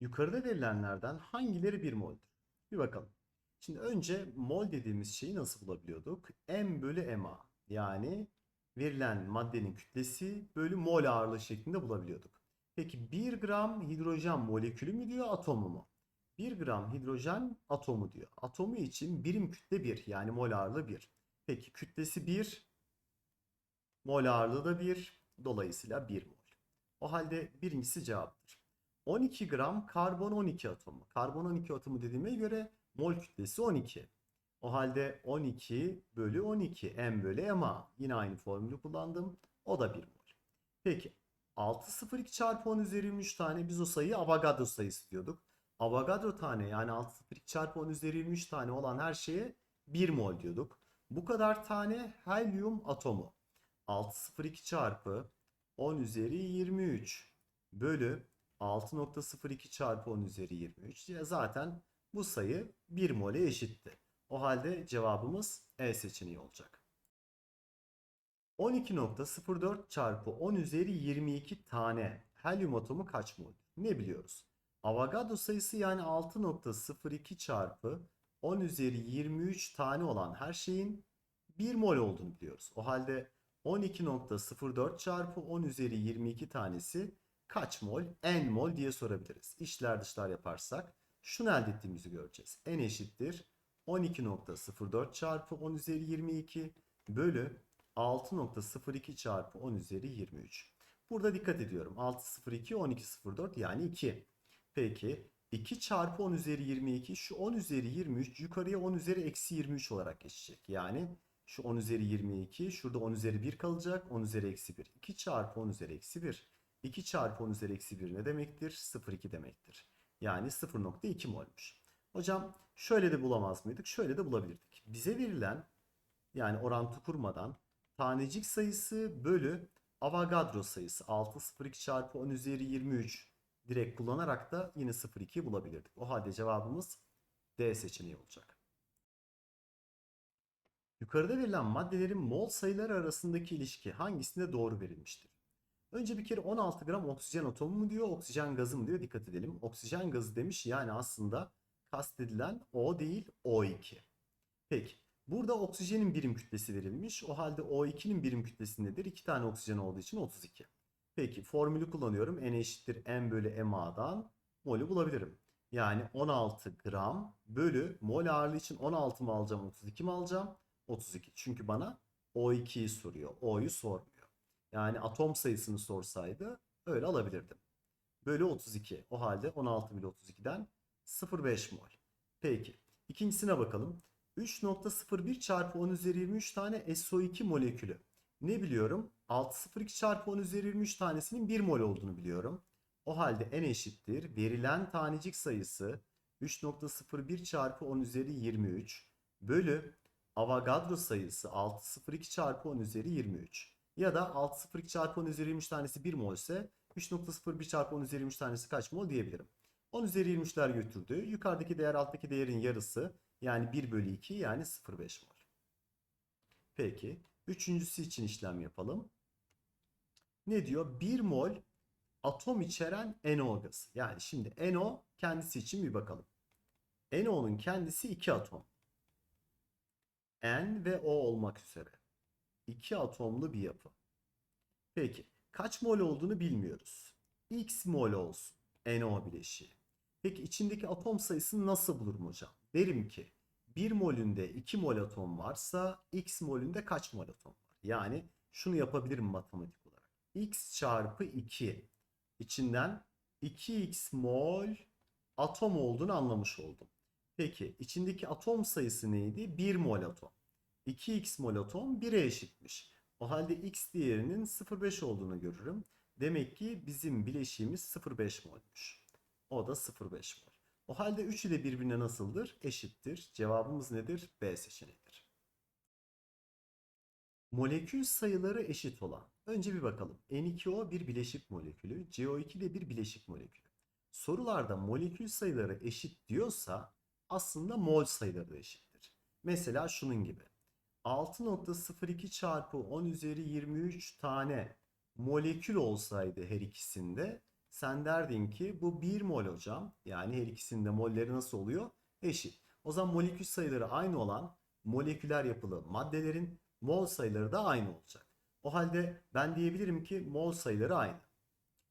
Yukarıda verilenlerden hangileri bir mol'dür? Bir bakalım. Şimdi önce mol dediğimiz şeyi nasıl bulabiliyorduk? M bölü MA. Yani verilen maddenin kütlesi bölü mol ağırlığı şeklinde bulabiliyorduk. Peki 1 gram hidrojen molekülü mü diyor atomu mu? 1 gram hidrojen atomu diyor. Atomu için birim kütle 1 yani mol ağırlığı 1. Peki kütlesi 1, mol ağırlığı da 1. Dolayısıyla 1 mol. O halde birincisi cevaptır. 12 gram karbon 12 atomu. Karbon 12 atomu dediğime göre mol kütlesi 12. O halde 12 bölü 12 m bölü ma. Yine aynı formülü kullandım. O da 1 mol. Peki 602 çarpı 10 üzeri 23 tane biz o sayıyı Avogadro sayısı diyorduk. Avogadro tane yani 602 çarpı 10 üzeri 23 tane olan her şeye 1 mol diyorduk. Bu kadar tane helyum atomu. 602 çarpı 10 üzeri 23 bölü 6.02 çarpı 10 üzeri 23 ya zaten bu sayı 1 mole eşitti. O halde cevabımız E seçeneği olacak. 12.04 çarpı 10 üzeri 22 tane helyum atomu kaç mol? Ne biliyoruz? Avogadro sayısı yani 6.02 çarpı 10 üzeri 23 tane olan her şeyin 1 mol olduğunu biliyoruz. O halde 12.04 çarpı 10 üzeri 22 tanesi kaç mol? N mol diye sorabiliriz. İşler dışlar yaparsak şunu elde ettiğimizi göreceğiz. N eşittir 12.04 çarpı 10 üzeri 22 bölü 6.02 çarpı 10 üzeri 23. Burada dikkat ediyorum. 602 1204 yani 2. Peki 2 çarpı 10 üzeri 22 şu 10 üzeri 23 yukarıya 10 üzeri eksi 23 olarak geçecek. Yani şu 10 üzeri 22 şurada 10 üzeri 1 kalacak 10 üzeri eksi 1. 2 çarpı 10 üzeri eksi 1. 2 çarpı 10 üzeri eksi 1 ne demektir? 0,2 demektir. Yani 0.2 molmuş. Hocam şöyle de bulamaz mıydık? Şöyle de bulabilirdik. Bize verilen yani orantı kurmadan tanecik sayısı bölü Avogadro sayısı 602 çarpı 10 üzeri 23 direkt kullanarak da yine 0,2 bulabilirdik. O halde cevabımız D seçeneği olacak. Yukarıda verilen maddelerin mol sayıları arasındaki ilişki hangisinde doğru verilmiştir? Önce bir kere 16 gram oksijen atomu mu diyor, oksijen gazı mı diyor dikkat edelim. Oksijen gazı demiş yani aslında kastedilen O değil O2. Peki burada oksijenin birim kütlesi verilmiş. O halde O2'nin birim kütlesi nedir? 2 tane oksijen olduğu için 32. Peki formülü kullanıyorum. N eşittir M bölü MA'dan molü bulabilirim. Yani 16 gram bölü mol ağırlığı için 16 mı alacağım 32 mi alacağım? 32. Çünkü bana O2'yi soruyor. O'yu sormuyor. Yani atom sayısını sorsaydı öyle alabilirdim. Bölü 32. O halde 16 bölü 32'den 0,5 mol. Peki. İkincisine bakalım. 3.01 çarpı 10 üzeri 23 tane SO2 molekülü. Ne biliyorum? 602 çarpı 10 üzeri 23 tanesinin 1 mol olduğunu biliyorum. O halde n eşittir. Verilen tanecik sayısı 3.01 çarpı 10 üzeri 23 bölü Avogadro sayısı 602 çarpı 10 üzeri 23. Ya da 602 çarpı 10 üzeri 23 tanesi 1 mol ise 3.01 çarpı 10 üzeri 23 tanesi kaç mol diyebilirim. 10 üzeri 23'ler götürdü. Yukarıdaki değer alttaki değerin yarısı yani 1 bölü 2 yani 0,5 mol. Peki. Üçüncüsü için işlem yapalım. Ne diyor? 1 mol atom içeren NO gazı. Yani şimdi NO kendisi için bir bakalım. NO'nun kendisi 2 atom. N ve O olmak üzere. 2 atomlu bir yapı. Peki kaç mol olduğunu bilmiyoruz. X mol olsun NO bileşiği. Peki içindeki atom sayısını nasıl bulurum hocam? Derim ki 1 molünde 2 mol atom varsa X molünde kaç mol atom var? Yani şunu yapabilirim matematik olarak. X çarpı 2 içinden 2x mol atom olduğunu anlamış oldum. Peki içindeki atom sayısı neydi? 1 mol atom. 2x mol atom 1'e eşitmiş. O halde x değerinin 0,5 olduğunu görürüm. Demek ki bizim bileşiğimiz 0,5 molmuş. O da 0,5 mol. O halde 3'ü de birbirine nasıldır? Eşittir. Cevabımız nedir? B seçeneğidir. Molekül sayıları eşit olan. Önce bir bakalım. N2O bir bileşik molekülü, CO2 de bir bileşik molekülü. Sorularda molekül sayıları eşit diyorsa aslında mol sayıları da eşittir. Mesela şunun gibi. 6.02 çarpı 10 üzeri 23 tane molekül olsaydı her ikisinde sen derdin ki bu 1 mol hocam. Yani her ikisinin de molleri nasıl oluyor? Eşit. O zaman molekül sayıları aynı olan moleküler yapılı maddelerin mol sayıları da aynı olacak. O halde ben diyebilirim ki mol sayıları aynı.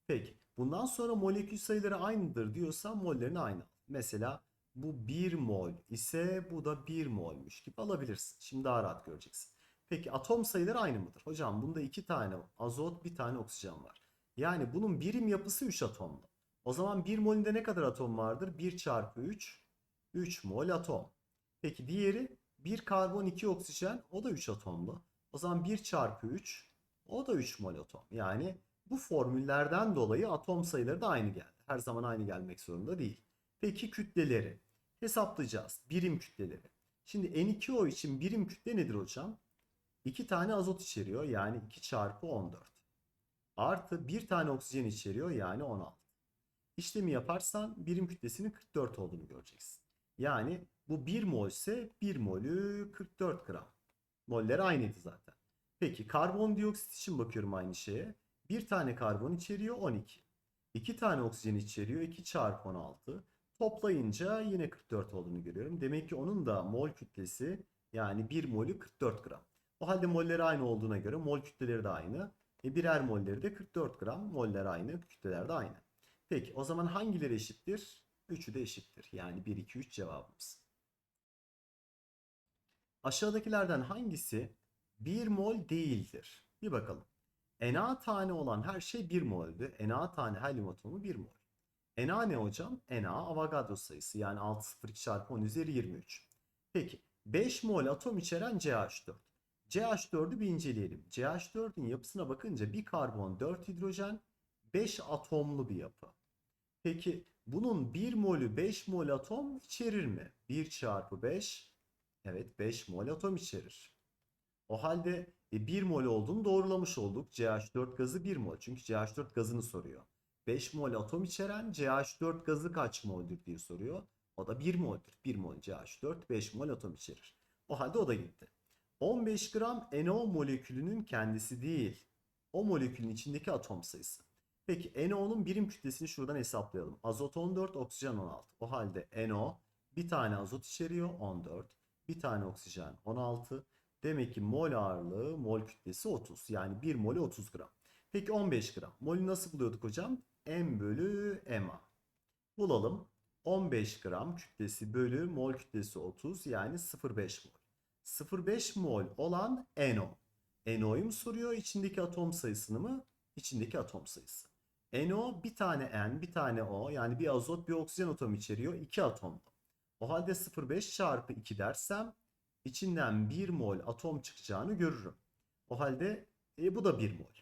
Peki bundan sonra molekül sayıları aynıdır diyorsam mollerini aynı. Mesela bu 1 mol ise bu da 1 molmuş gibi alabilirsin. Şimdi daha rahat göreceksin. Peki atom sayıları aynı mıdır? Hocam bunda 2 tane azot, bir tane oksijen var. Yani bunun birim yapısı 3 atomlu. O zaman 1 molünde ne kadar atom vardır? 1 çarpı 3, 3 mol atom. Peki diğeri 1 karbon 2 oksijen o da 3 atomlu. O zaman 1 çarpı 3 o da 3 mol atom. Yani bu formüllerden dolayı atom sayıları da aynı geldi. Her zaman aynı gelmek zorunda değil. Peki kütleleri hesaplayacağız. Birim kütleleri. Şimdi N2O için birim kütle nedir hocam? 2 tane azot içeriyor yani 2 çarpı 14. Artı 1 tane oksijen içeriyor yani 16. İşlemi yaparsan birim kütlesinin 44 olduğunu göreceksin. Yani bu 1 mol ise 1 molü 44 gram. Moller aynıydı zaten. Peki karbondioksit için bakıyorum aynı şeye. Bir tane karbon içeriyor 12. 2 tane oksijen içeriyor 2 çarpı 16. Toplayınca yine 44 olduğunu görüyorum. Demek ki onun da mol kütlesi yani 1 molü 44 gram. O halde molleri aynı olduğuna göre mol kütleleri de aynı. E birer molleri de 44 gram. Moller aynı, kütleler de aynı. Peki o zaman hangileri eşittir? Üçü de eşittir. Yani 1, 2, 3 cevabımız. Aşağıdakilerden hangisi 1 mol değildir? Bir bakalım. Na tane olan her şey 1 moldü. Na tane helyum atomu 1 mol. Na ne hocam? Na Avogadro sayısı yani 602 çarpı 10 üzeri 23. Peki 5 mol atom içeren CH4. CH4'ü bir inceleyelim. CH4'ün yapısına bakınca bir karbon 4 hidrojen 5 atomlu bir yapı. Peki bunun 1 molü 5 mol atom içerir mi? 1 çarpı 5 evet 5 mol atom içerir. O halde 1 mol olduğunu doğrulamış olduk. CH4 gazı 1 mol. Çünkü CH4 gazını soruyor. 5 mol atom içeren CH4 gazı kaç moldür diye soruyor. O da 1 mol'dür. 1 mol CH4 5 mol atom içerir. O halde o da gitti. 15 gram NO molekülünün kendisi değil. O molekülün içindeki atom sayısı. Peki NO'nun birim kütlesini şuradan hesaplayalım. Azot 14, oksijen 16. O halde NO bir tane azot içeriyor 14. Bir tane oksijen 16. Demek ki mol ağırlığı, mol kütlesi 30. Yani 1 molü 30 gram. Peki 15 gram. Molü nasıl buluyorduk hocam? M bölü MA. Bulalım. 15 gram kütlesi bölü mol kütlesi 30 yani 0,5 mol. 0,5 mol olan NO. NO'yu mu soruyor içindeki atom sayısını mı? İçindeki atom sayısı. NO bir tane N bir tane O yani bir azot bir oksijen atom içeriyor 2 atomlu. O halde 0,5 çarpı 2 dersem içinden 1 mol atom çıkacağını görürüm. O halde e, bu da 1 mol.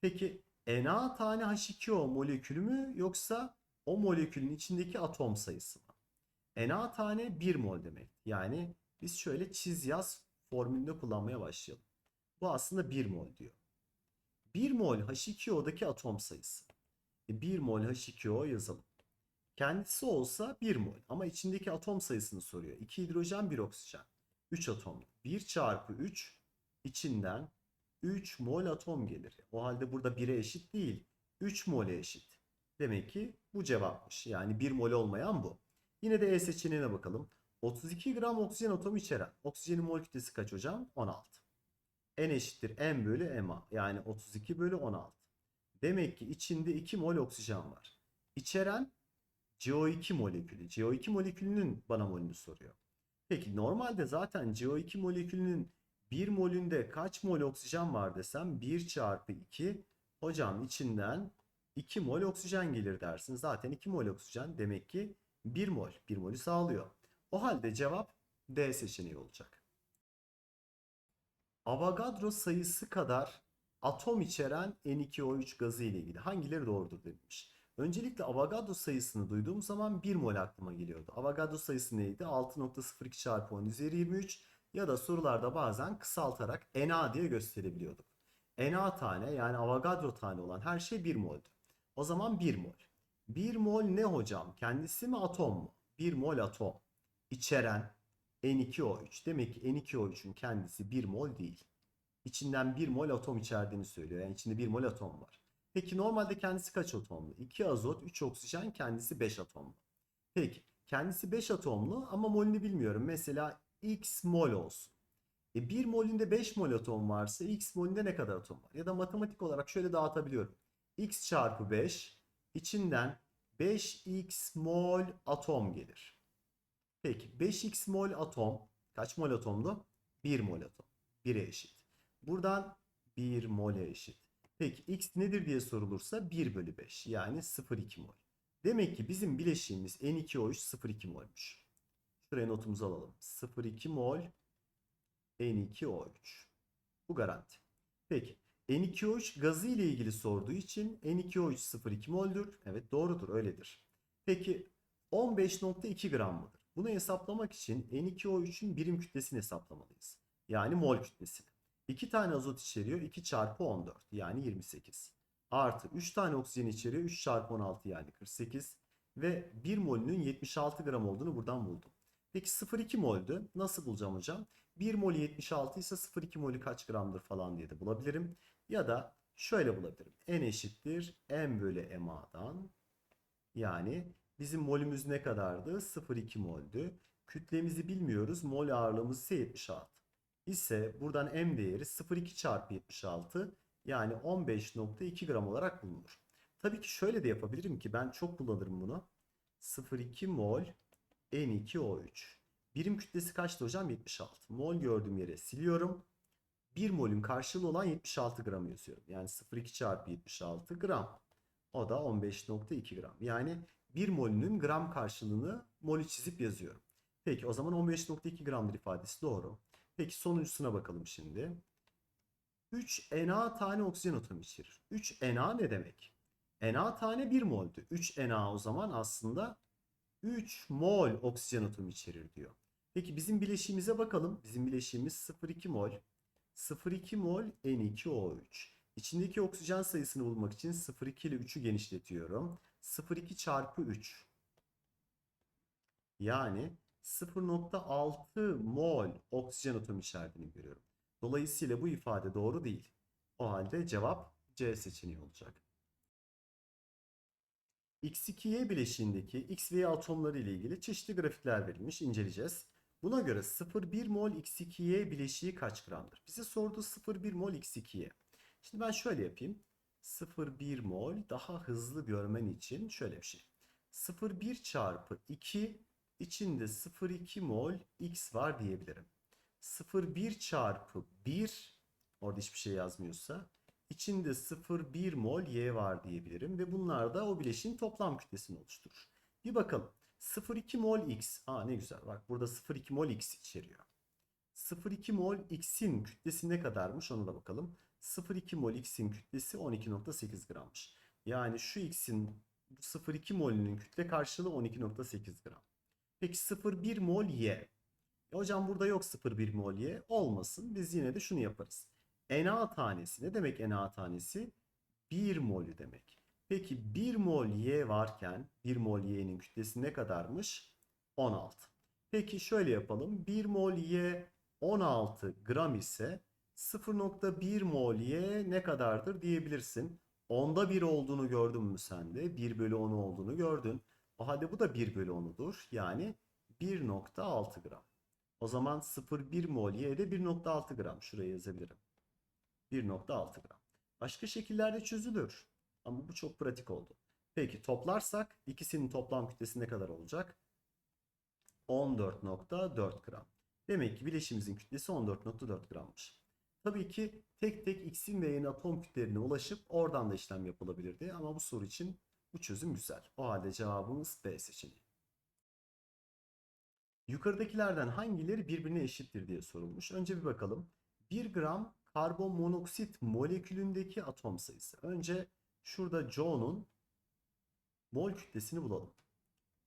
Peki Na tane H2O molekülü mü yoksa o molekülün içindeki atom sayısı mı? Na tane 1 mol demek. Yani biz şöyle çiz yaz formülünde kullanmaya başlayalım. Bu aslında 1 mol diyor. 1 mol H2O'daki atom sayısı. E 1 mol H2O yazalım. Kendisi olsa 1 mol ama içindeki atom sayısını soruyor. 2 hidrojen 1 oksijen. 3 atomlu. 1 çarpı 3 içinden 3 mol atom gelir. O halde burada 1'e eşit değil. 3 mole eşit. Demek ki bu cevapmış. Yani 1 mol olmayan bu. Yine de E seçeneğine bakalım. 32 gram oksijen atomu içeren. Oksijenin mol kütlesi kaç hocam? 16. N eşittir M bölü MA. Yani 32 bölü 16. Demek ki içinde 2 mol oksijen var. İçeren CO2 molekülü. CO2 molekülünün bana molünü soruyor. Peki normalde zaten CO2 molekülünün 1 molünde kaç mol oksijen var desem 1 çarpı 2 hocam içinden 2 mol oksijen gelir dersin. Zaten 2 mol oksijen demek ki 1 mol. 1 molü sağlıyor. O halde cevap D seçeneği olacak. Avogadro sayısı kadar atom içeren N2O3 gazı ile ilgili hangileri doğrudur denilmiş. Öncelikle Avogadro sayısını duyduğum zaman 1 mol aklıma geliyordu. Avogadro sayısı neydi? 6.02 çarpı 10 üzeri 23 ya da sorularda bazen kısaltarak Na diye gösterebiliyorduk. Na tane yani Avogadro tane olan her şey 1 moldü. O zaman 1 mol. 1 mol ne hocam? Kendisi mi atom mu? 1 mol atom. İçeren N2O3. Demek ki N2O3'ün kendisi 1 mol değil. İçinden 1 mol atom içerdiğini söylüyor. Yani içinde 1 mol atom var. Peki normalde kendisi kaç atomlu? 2 azot, 3 oksijen, kendisi 5 atomlu. Peki kendisi 5 atomlu ama molünü bilmiyorum. Mesela x mol olsun. E 1 molünde 5 mol atom varsa x molünde ne kadar atom var? Ya da matematik olarak şöyle dağıtabiliyorum. x çarpı 5 içinden 5x mol atom gelir. Peki 5x mol atom kaç mol atomdu? 1 mol atom. 1'e eşit. Buradan 1 mole eşit. Peki x nedir diye sorulursa 1 bölü 5 yani 0,2 mol. Demek ki bizim bileşiğimiz N2O3 0,2 molmuş. Şuraya notumuzu alalım. 0,2 mol N2O3. Bu garanti. Peki N2O3 gazı ile ilgili sorduğu için N2O3 0,2 moldür. Evet doğrudur öyledir. Peki 15.2 gram mıdır? Bunu hesaplamak için N2O3'ün birim kütlesini hesaplamalıyız. Yani mol kütlesini. 2 tane azot içeriyor 2 çarpı 14 yani 28. Artı 3 tane oksijen içeriyor 3 çarpı 16 yani 48. Ve 1 molünün 76 gram olduğunu buradan buldum. Peki 0,2 moldü. Nasıl bulacağım hocam? 1 molü 76 ise 0,2 molü kaç gramdır falan diye de bulabilirim. Ya da şöyle bulabilirim. N eşittir M bölü MA'dan. Yani bizim molümüz ne kadardı? 0,2 moldü. Kütlemizi bilmiyoruz. Mol ağırlığımız ise 76. İse buradan M değeri 0,2 çarpı 76 yani 15.2 gram olarak bulunur. Tabii ki şöyle de yapabilirim ki ben çok kullanırım bunu. 0,2 mol N2O3. Birim kütlesi kaçtı hocam? 76. Mol gördüğüm yere siliyorum. 1 molün karşılığı olan 76 gram yazıyorum. Yani 0,2 çarpı 76 gram. O da 15.2 gram. Yani 1 molünün gram karşılığını molü çizip yazıyorum. Peki o zaman 15.2 gramdır ifadesi doğru. Peki sonuncusuna bakalım şimdi. 3 Na tane oksijen atomu içerir. 3 Na ne demek? Na tane 1 moldü. 3 Na o zaman aslında 3 mol oksijen atomu içerir diyor. Peki bizim bileşiğimize bakalım. Bizim bileşiğimiz 0,2 mol. 0,2 mol N2O3. İçindeki oksijen sayısını bulmak için 0,2 ile 3'ü genişletiyorum. 0,2 çarpı 3. Yani 0,6 mol oksijen atomu içerdiğini görüyorum. Dolayısıyla bu ifade doğru değil. O halde cevap C seçeneği olacak. X2Y bileşiğindeki X ve Y atomları ile ilgili çeşitli grafikler verilmiş. inceleyeceğiz. Buna göre 0,1 mol X2Y bileşiği kaç gramdır? Bize sorduğu 0,1 mol X2Y. Şimdi ben şöyle yapayım. 0,1 mol daha hızlı görmen için şöyle bir şey. 0,1 çarpı 2 içinde 0,2 mol X var diyebilirim. 0,1 çarpı 1 orada hiçbir şey yazmıyorsa içinde 0,1 mol Y var diyebilirim ve bunlar da o bileşiğin toplam kütlesini oluşturur. Bir bakalım. 0,2 mol X. Aa ne güzel. Bak burada 0,2 mol X içeriyor. 0,2 mol X'in kütlesi ne kadarmış ona da bakalım. 0,2 mol X'in kütlesi 12.8 grammış. Yani şu X'in 0,2 molünün kütle karşılığı 12.8 gram. Peki 0,1 mol Y. E hocam burada yok 0,1 mol Y. Olmasın. Biz yine de şunu yaparız. Na tanesi ne demek Na tanesi? 1 molü demek. Peki 1 mol Y varken 1 mol Y'nin kütlesi ne kadarmış? 16. Peki şöyle yapalım. 1 mol Y 16 gram ise 0.1 mol Y ne kadardır diyebilirsin. Onda 1 olduğunu gördün mü sen de? 1 bölü 10 olduğunu gördün. O halde bu da 1 bölü 10'udur. Yani 1.6 gram. O zaman 0,1 mol Y de 1.6 gram. Şuraya yazabilirim. 1.6 gram. Başka şekillerde çözülür. Ama bu çok pratik oldu. Peki toplarsak ikisinin toplam kütlesi ne kadar olacak? 14.4 gram. Demek ki bileşimimizin kütlesi 14.4 grammış. Tabii ki tek tek X'in ve Y'nin atom kütlelerine ulaşıp oradan da işlem yapılabilirdi. Ama bu soru için bu çözüm güzel. O halde cevabımız B seçeneği. Yukarıdakilerden hangileri birbirine eşittir diye sorulmuş. Önce bir bakalım. 1 gram karbon monoksit molekülündeki atom sayısı. Önce şurada Joe'nun mol kütlesini bulalım.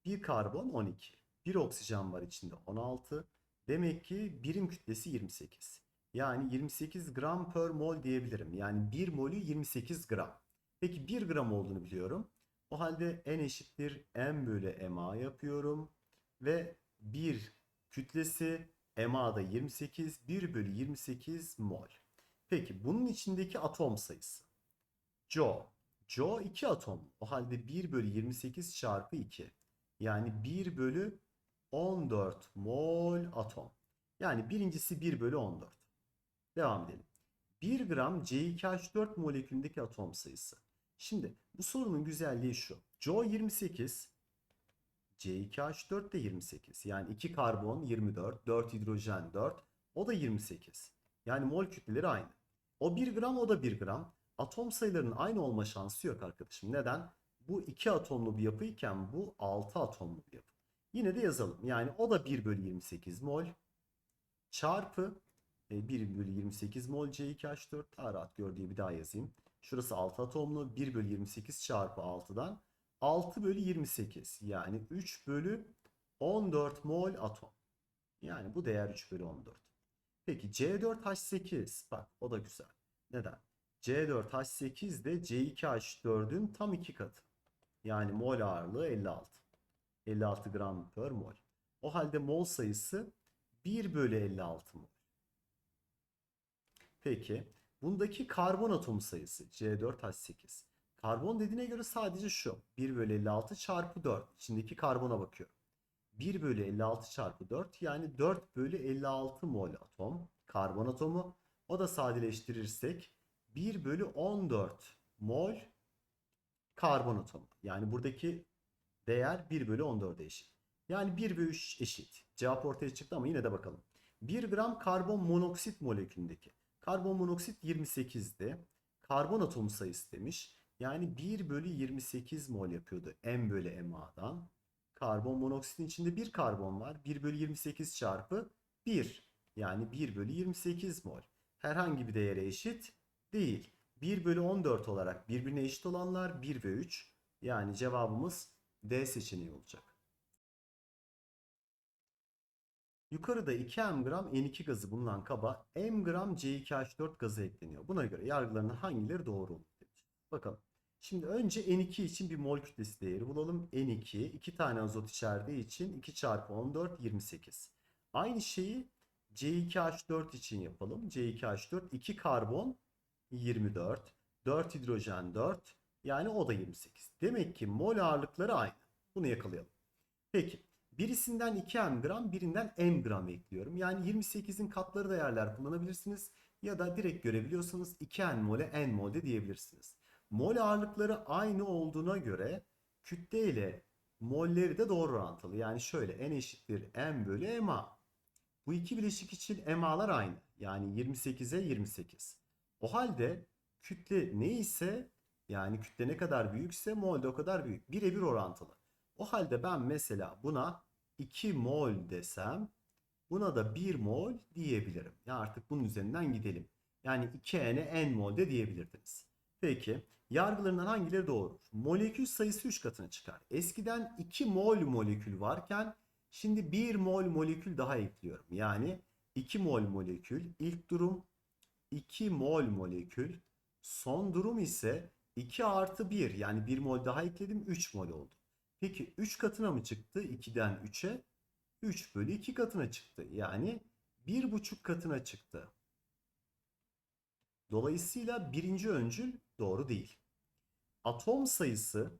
1 karbon 12. 1 oksijen var içinde 16. Demek ki birim kütlesi 28. Yani 28 gram per mol diyebilirim. Yani 1 molü 28 gram. Peki 1 gram olduğunu biliyorum. O halde n eşittir m bölü ma yapıyorum. Ve 1 kütlesi MA'da 28, 1 bölü 28 mol. Peki bunun içindeki atom sayısı. Joe. CO 2 atom. O halde 1 bölü 28 çarpı 2. Yani 1 bölü 14 mol atom. Yani birincisi 1 bölü 14. Devam edelim. 1 gram C2H4 molekülündeki atom sayısı. Şimdi bu sorunun güzelliği şu. CO 28, C2H4 de 28. Yani 2 karbon 24, 4 hidrojen 4. O da 28. Yani mol kütleleri aynı. O 1 gram o da 1 gram. Atom sayılarının aynı olma şansı yok arkadaşım. Neden? Bu 2 atomlu bir yapıyken bu 6 atomlu bir yapı. Yine de yazalım. Yani o da 1 bölü 28 mol çarpı e, 1 bölü 28 mol C2H4 daha rahat gör diye bir daha yazayım. Şurası 6 atomlu 1 bölü 28 çarpı 6'dan 6 bölü 28 yani 3 bölü 14 mol atom. Yani bu değer 3 bölü 14. Peki C4H8 bak o da güzel. Neden? C4H8 de C2H4'ün tam iki katı. Yani mol ağırlığı 56. 56 gram per mol. O halde mol sayısı 1 bölü 56 mol. Peki bundaki karbon atom sayısı C4H8. Karbon dediğine göre sadece şu. 1 bölü 56 çarpı 4. İçindeki karbona bakıyorum. 1 bölü 56 çarpı 4 yani 4 bölü 56 mol atom. Karbon atomu. O da sadeleştirirsek 1 bölü 14 mol karbon atomu. Yani buradaki değer 1 bölü 14'e eşit. Yani 1 bölü 3 eşit. Cevap ortaya çıktı ama yine de bakalım. 1 gram karbon monoksit molekülündeki. Karbon monoksit 28'di. Karbon atomu sayısı demiş. Yani 1 bölü 28 mol yapıyordu M bölü MA'dan. Karbon monoksitin içinde bir karbon var. 1 bölü 28 çarpı 1. Yani 1 bölü 28 mol. Herhangi bir değere eşit değil. 1 bölü 14 olarak birbirine eşit olanlar 1 ve 3. Yani cevabımız D seçeneği olacak. Yukarıda 2 m gram N2 gazı bulunan kaba m gram C2H4 gazı ekleniyor. Buna göre yargılarının hangileri doğru olur. Bakalım. Şimdi önce N2 için bir mol kütlesi değeri bulalım. N2 2 tane azot içerdiği için 2 çarpı 14 28. Aynı şeyi C2H4 için yapalım. C2H4 2 karbon 24. 4 hidrojen 4. Yani o da 28. Demek ki mol ağırlıkları aynı. Bunu yakalayalım. Peki. Birisinden 2 m gram, birinden m gram ekliyorum. Yani 28'in katları değerler kullanabilirsiniz. Ya da direkt görebiliyorsanız 2 n mole n mol de diyebilirsiniz. Mol ağırlıkları aynı olduğuna göre kütle ile molleri de doğru orantılı. Yani şöyle n eşittir m bölü ma. Bu iki bileşik için MA'lar aynı. Yani 28'e 28. O halde kütle ne ise yani kütle ne kadar büyükse mol de o kadar büyük. Birebir orantılı. O halde ben mesela buna 2 mol desem buna da 1 mol diyebilirim. Ya artık bunun üzerinden gidelim. Yani 2n'e n mol de diyebilirdiniz. Peki yargılarından hangileri doğru? Molekül sayısı 3 katına çıkar. Eskiden 2 mol molekül varken şimdi 1 mol molekül daha ekliyorum. Yani 2 mol molekül ilk durum 2 mol molekül son durum ise 2 artı 1 yani 1 mol daha ekledim 3 mol oldu. Peki 3 katına mı çıktı? 2'den 3'e 3 bölü 2 katına çıktı. Yani 1,5 katına çıktı. Dolayısıyla birinci öncül doğru değil. Atom sayısı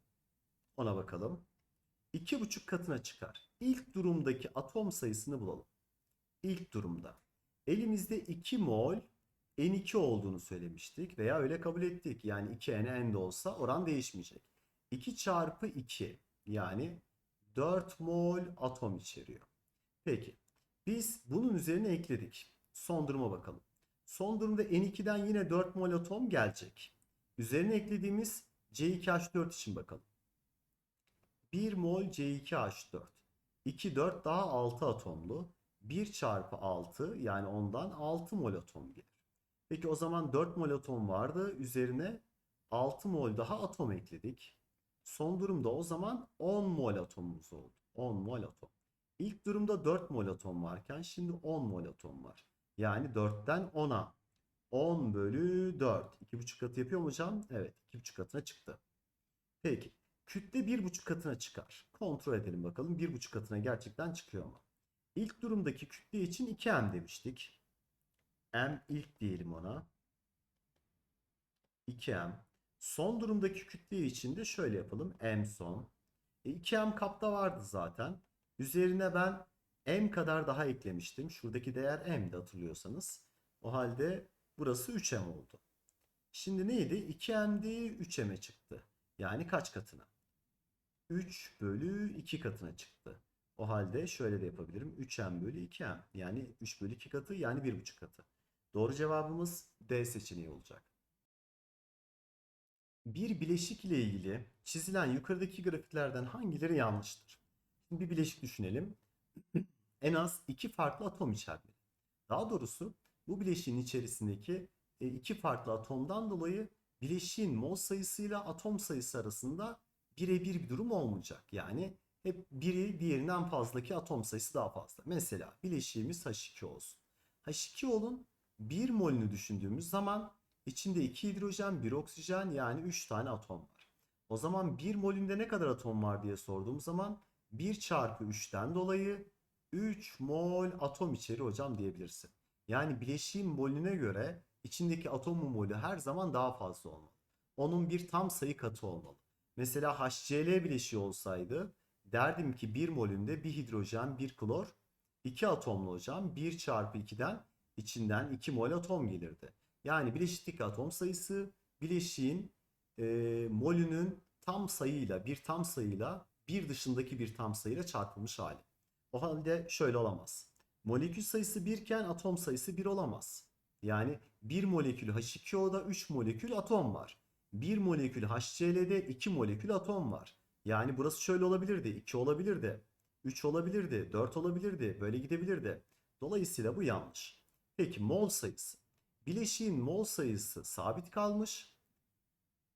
ona bakalım. 2,5 katına çıkar. İlk durumdaki atom sayısını bulalım. İlk durumda. Elimizde 2 mol N2 olduğunu söylemiştik veya öyle kabul ettik. Yani 2N N de olsa oran değişmeyecek. 2 çarpı 2 yani 4 mol atom içeriyor. Peki biz bunun üzerine ekledik. Son duruma bakalım. Son durumda N2'den yine 4 mol atom gelecek. Üzerine eklediğimiz C2H4 için bakalım. 1 mol C2H4. 2, 4 daha 6 atomlu. 1 çarpı 6 yani ondan 6 mol atom gelir. Peki o zaman 4 mol atom vardı. Üzerine 6 mol daha atom ekledik. Son durumda o zaman 10 mol atomumuz oldu. 10 mol atom. İlk durumda 4 mol atom varken şimdi 10 mol atom var. Yani 4'ten 10'a. 10 bölü 4. 2,5 katı yapıyor mu hocam? Evet 2,5 katına çıktı. Peki. Kütle 1,5 katına çıkar. Kontrol edelim bakalım 1,5 katına gerçekten çıkıyor mu? İlk durumdaki kütle için 2m demiştik. M ilk diyelim ona. 2m. Son durumdaki kütle için de şöyle yapalım. M son. E, 2M kapta vardı zaten. Üzerine ben M kadar daha eklemiştim. Şuradaki değer M'di hatırlıyorsanız. O halde burası 3M oldu. Şimdi neydi? 2M'di 3M'e çıktı. Yani kaç katına? 3 bölü 2 katına çıktı. O halde şöyle de yapabilirim. 3M bölü 2M. Yani 3 bölü 2 katı yani 1,5 katı. Doğru cevabımız D seçeneği olacak. Bir bileşik ile ilgili çizilen yukarıdaki grafiklerden hangileri yanlıştır? Şimdi bir bileşik düşünelim. en az iki farklı atom içermeli. Daha doğrusu bu bileşiğin içerisindeki e, iki farklı atomdan dolayı bileşiğin mol sayısıyla atom sayısı arasında birebir bir durum olmayacak. Yani hep biri diğerinden fazlaki atom sayısı daha fazla. Mesela bileşiğimiz H2 olsun. H2O'nun 1 molünü düşündüğümüz zaman içinde 2 hidrojen, 1 oksijen yani 3 tane atom var. O zaman 1 molünde ne kadar atom var diye sorduğum zaman 1 çarpı 3'ten dolayı 3 mol atom içeri hocam diyebilirsin. Yani bileşiğin molüne göre içindeki atomun molü her zaman daha fazla olmalı. Onun bir tam sayı katı olmalı. Mesela HCl bileşiği olsaydı derdim ki 1 molünde bir hidrojen, bir klor, 2 atomlu hocam 1 çarpı 2'den içinden 2 mol atom gelirdi. Yani bileşikteki atom sayısı bileşiğin e, molünün tam sayıyla bir tam sayıyla bir dışındaki bir tam sayıyla çarpılmış hali. O halde şöyle olamaz. Molekül sayısı 1 iken atom sayısı 1 olamaz. Yani 1 molekül H2O'da 3 molekül atom var. 1 molekül HCl'de 2 molekül atom var. Yani burası şöyle olabilirdi. 2 olabilirdi. 3 olabilirdi. 4 olabilirdi. Böyle gidebilirdi. Dolayısıyla bu yanlış. Peki mol sayısı. Bileşiğin mol sayısı sabit kalmış.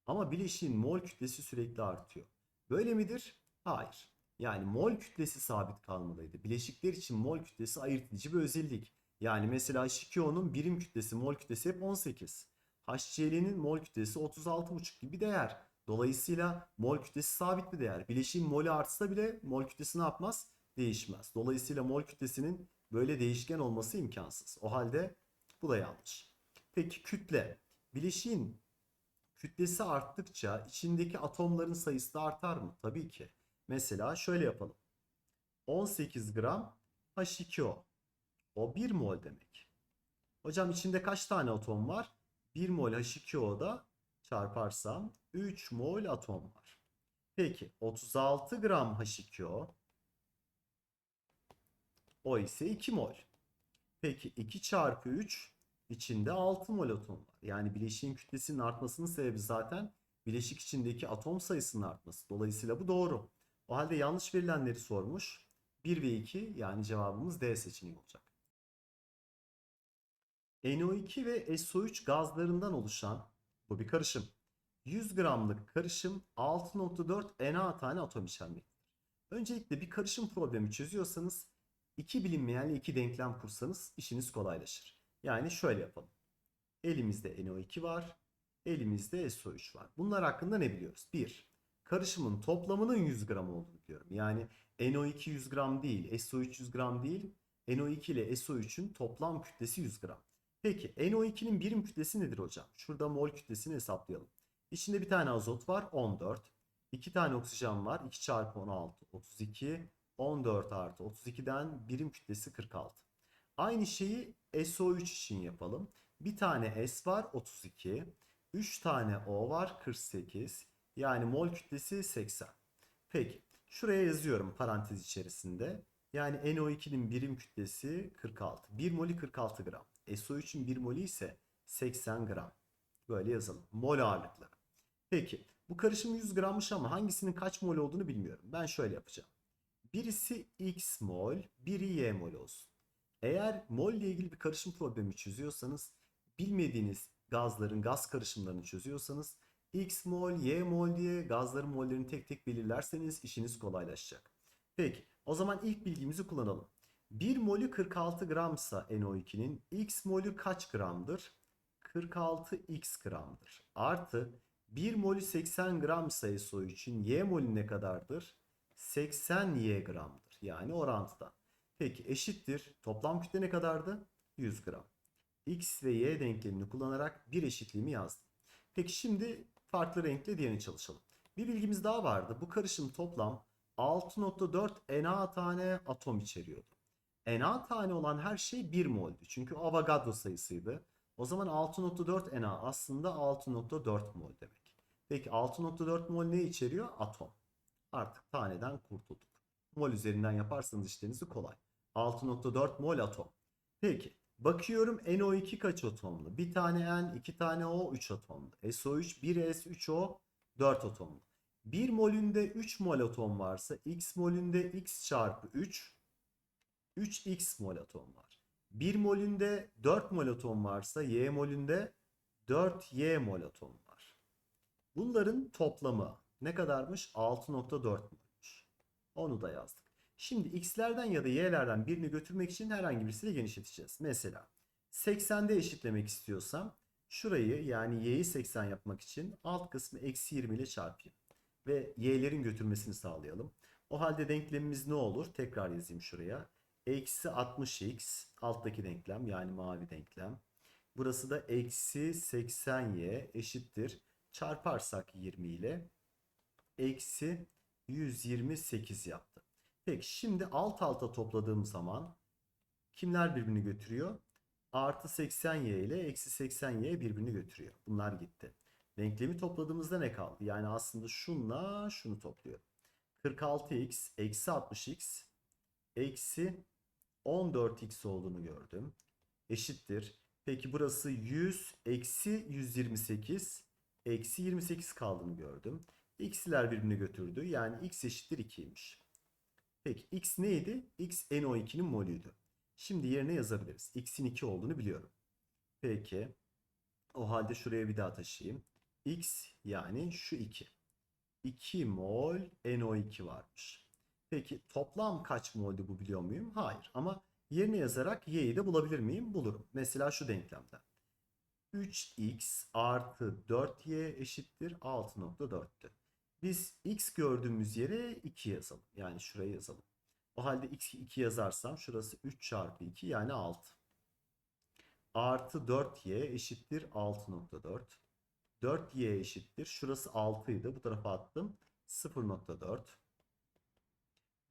Ama bileşiğin mol kütlesi sürekli artıyor. Böyle midir? Hayır. Yani mol kütlesi sabit kalmalıydı. Bileşikler için mol kütlesi ayırt edici bir özellik. Yani mesela H2O'nun birim kütlesi, mol kütlesi hep 18. HCl'nin mol kütlesi 36,5 gibi değer. Dolayısıyla mol kütlesi sabit bir değer. Bileşiğin molü artsa bile mol kütlesi ne yapmaz? Değişmez. Dolayısıyla mol kütlesinin böyle değişken olması imkansız. O halde bu da yanlış. Peki kütle. Bileşiğin kütlesi arttıkça içindeki atomların sayısı da artar mı? Tabii ki. Mesela şöyle yapalım. 18 gram H2O. O 1 mol demek. Hocam içinde kaç tane atom var? 1 mol H2O'da çarparsam 3 mol atom var. Peki 36 gram H2O o ise 2 mol. Peki 2 çarpı 3 içinde 6 mol atom var. Yani bileşiğin kütlesinin artmasının sebebi zaten bileşik içindeki atom sayısının artması. Dolayısıyla bu doğru. O halde yanlış verilenleri sormuş. 1 ve 2 yani cevabımız D seçeneği olacak. NO2 ve SO3 gazlarından oluşan bu bir karışım. 100 gramlık karışım 6.4 Na tane atom içermektedir. Öncelikle bir karışım problemi çözüyorsanız iki bilinmeyenle iki denklem kursanız işiniz kolaylaşır. Yani şöyle yapalım. Elimizde NO2 var, elimizde SO3 var. Bunlar hakkında ne biliyoruz? 1. Karışımın toplamının 100 gram olduğunu biliyorum. Yani NO2 100 gram değil, SO3 100 gram değil. NO2 ile SO3'ün toplam kütlesi 100 gram. Peki NO2'nin birim kütlesi nedir hocam? Şurada mol kütlesini hesaplayalım. İçinde bir tane azot var 14. 2 tane oksijen var 2 çarpı 16 32. 14 artı 32'den birim kütlesi 46. Aynı şeyi SO3 için yapalım. Bir tane S var 32. 3 tane O var 48. Yani mol kütlesi 80. Peki şuraya yazıyorum parantez içerisinde. Yani NO2'nin birim kütlesi 46. 1 molü 46 gram. SO3'ün 1 molü ise 80 gram. Böyle yazalım. Mol ağırlıkları. Peki bu karışım 100 grammış ama hangisinin kaç mol olduğunu bilmiyorum. Ben şöyle yapacağım. Birisi X mol, biri Y mol olsun. Eğer mol ile ilgili bir karışım problemi çözüyorsanız, bilmediğiniz gazların gaz karışımlarını çözüyorsanız X mol, Y mol diye gazların mollerini tek tek belirlerseniz işiniz kolaylaşacak. Peki o zaman ilk bilgimizi kullanalım. 1 molü 46 gramsa NO2'nin X molü kaç gramdır? 46x gramdır. Artı 1 molü 80 gram sayısı için Y molü ne kadardır? 80 Y gramdır. Yani orantıda. Peki eşittir. Toplam kütle ne kadardı? 100 gram. X ve Y denklemini kullanarak bir eşitliğimi yazdım. Peki şimdi Farklı renkle diğerini çalışalım. Bir bilgimiz daha vardı. Bu karışım toplam 6.4 Na tane atom içeriyordu. Na tane olan her şey 1 mol'dü. Çünkü Avogadro sayısıydı. O zaman 6.4 Na aslında 6.4 mol demek. Peki 6.4 mol ne içeriyor? Atom. Artık taneden kurtulduk. Mol üzerinden yaparsanız işlerinizi kolay. 6.4 mol atom. Peki bakıyorum NO2 kaç atomlu? Bir tane N, iki tane O, 3 atomlu. SO3, 1 S, 3 O, 4 atomlu. 1 molünde 3 mol atom varsa X molünde X çarpı 3 3X mol atom var. 1 molünde 4 mol atom varsa Y molünde 4Y mol atom var. Bunların toplamı ne kadarmış? 6.4 molmuş. Onu da yazdık. Şimdi x'lerden ya da y'lerden birini götürmek için herhangi birisiyle genişleteceğiz. Mesela 80'de eşitlemek istiyorsam şurayı yani y'yi 80 yapmak için alt kısmı eksi 20 ile çarpayım. Ve y'lerin götürmesini sağlayalım. O halde denklemimiz ne olur? Tekrar yazayım şuraya. Eksi 60x alttaki denklem yani mavi denklem. Burası da eksi 80y eşittir. Çarparsak 20 ile eksi 128 yaptı. Peki şimdi alt alta topladığım zaman kimler birbirini götürüyor? Artı 80y ile eksi 80y birbirini götürüyor. Bunlar gitti. Denklemi topladığımızda ne kaldı? Yani aslında şunla şunu topluyor. 46x eksi 60x eksi 14x olduğunu gördüm. Eşittir. Peki burası 100 eksi 128 eksi 28 kaldığını gördüm. X'ler birbirini götürdü. Yani x eşittir 2'ymiş. Peki x neydi? X NO2'nin molüydü. Şimdi yerine yazabiliriz. X'in 2 olduğunu biliyorum. Peki. O halde şuraya bir daha taşıyayım. X yani şu 2. 2 mol NO2 varmış. Peki toplam kaç moldü bu biliyor muyum? Hayır ama yerine yazarak y'yi de bulabilir miyim? Bulurum. Mesela şu denklemden. 3x artı 4y eşittir 6.4'tü. Biz x gördüğümüz yere 2 yazalım. Yani şuraya yazalım. O halde x 2 yazarsam şurası 3 çarpı 2 yani 6. Artı 4y eşittir 6.4. 4y eşittir. Şurası 6 idi. Bu tarafa attım. 0.4.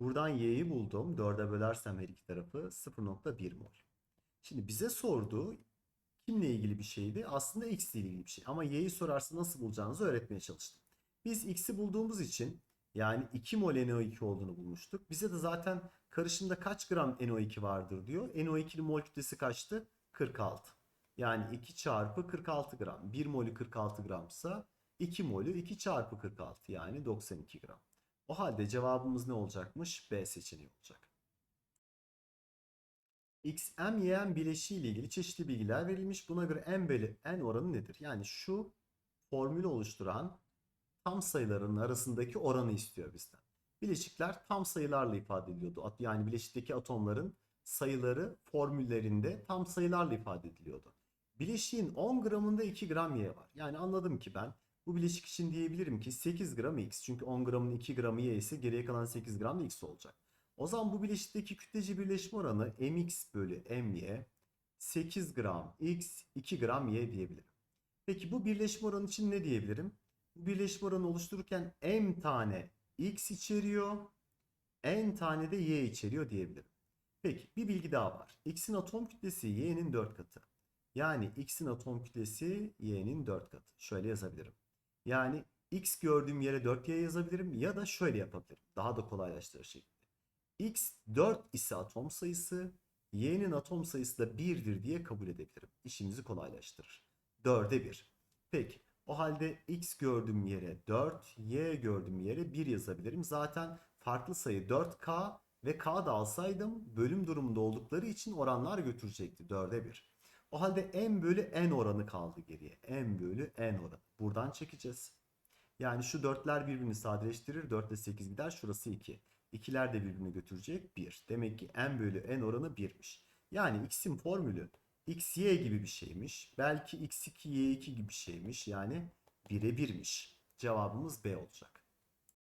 Buradan y'yi buldum. 4'e bölersem her iki tarafı 0.1 mol. Şimdi bize sorduğu kimle ilgili bir şeydi? Aslında x ile ilgili bir şey. Ama y'yi sorarsa nasıl bulacağınızı öğretmeye çalıştım. Biz x'i bulduğumuz için yani 2 mol NO2 olduğunu bulmuştuk. Bize de zaten karışımda kaç gram NO2 vardır diyor. NO2'nin mol kütlesi kaçtı? 46. Yani 2 çarpı 46 gram. 1 molü 46 gramsa 2 molü 2 çarpı 46 yani 92 gram. O halde cevabımız ne olacakmış? B seçeneği olacak. X, M, Y, M bileşiği ile ilgili çeşitli bilgiler verilmiş. Buna göre M bölü N oranı nedir? Yani şu formülü oluşturan tam sayıların arasındaki oranı istiyor bizden. Bileşikler tam sayılarla ifade ediliyordu. Yani bileşikteki atomların sayıları formüllerinde tam sayılarla ifade ediliyordu. Bileşiğin 10 gramında 2 gram Y var. Yani anladım ki ben bu bileşik için diyebilirim ki 8 gram X. Çünkü 10 gramın 2 gramı Y ise geriye kalan 8 gram da X olacak. O zaman bu bileşikteki kütlece birleşme oranı mx bölü my 8 gram x 2 gram y diyebilirim. Peki bu birleşme oranı için ne diyebilirim? Bu birleşme oranı oluştururken m tane x içeriyor, n tane de y içeriyor diyebilirim. Peki bir bilgi daha var. x'in atom kütlesi y'nin 4 katı. Yani x'in atom kütlesi y'nin 4 katı. Şöyle yazabilirim. Yani x gördüğüm yere 4y yazabilirim ya da şöyle yapabilirim. Daha da kolaylaştırır şekilde. X 4 ise atom sayısı, Y'nin atom sayısı da 1'dir diye kabul edebilirim. İşimizi kolaylaştırır. 4'e 1. Peki o halde X gördüğüm yere 4, Y gördüğüm yere 1 yazabilirim. Zaten farklı sayı 4K ve K da alsaydım bölüm durumunda oldukları için oranlar götürecekti 4'e 1. O halde M bölü N oranı kaldı geriye. M bölü N oranı. Buradan çekeceğiz. Yani şu 4'ler birbirini sadeleştirir. 4 ile 8 gider. Şurası 2. İkiler de birbirini götürecek 1. Demek ki n bölü n oranı 1'miş. Yani x'in formülü xy gibi bir şeymiş. Belki x2 y2 gibi bir şeymiş. Yani 1'e 1'miş. Cevabımız B olacak.